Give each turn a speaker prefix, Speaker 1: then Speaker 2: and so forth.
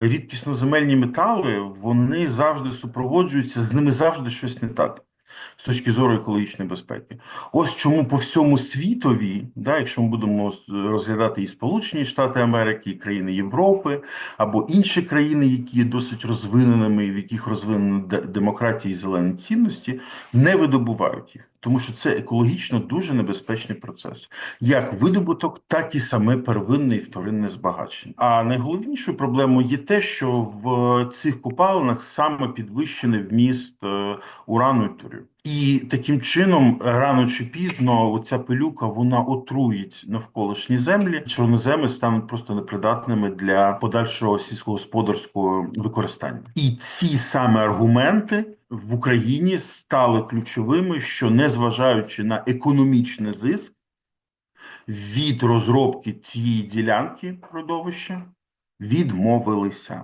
Speaker 1: рідкісноземельні метали вони завжди супроводжуються, з ними завжди щось не так. З точки зору екологічної безпеки, ось чому по всьому світові, да, якщо ми будемо розглядати і Сполучені Штати Америки, і країни Європи, або інші країни, які є досить розвиненими, в яких розвинена де- демократія і зелені цінності, не видобувають їх, тому що це екологічно дуже небезпечний процес, як видобуток, так і саме первинне і вторинне збагачення. А найголовнішою проблемою є те, що в цих копалинах саме підвищений вміст е, урану і торію. І таким чином, рано чи пізно, оця пилюка вона отруїть навколишні землі. Чорноземи стануть просто непридатними для подальшого сільськогосподарського використання. І ці саме аргументи в Україні стали ключовими, що незважаючи на економічний зиск від розробки цієї ділянки родовища, відмовилися.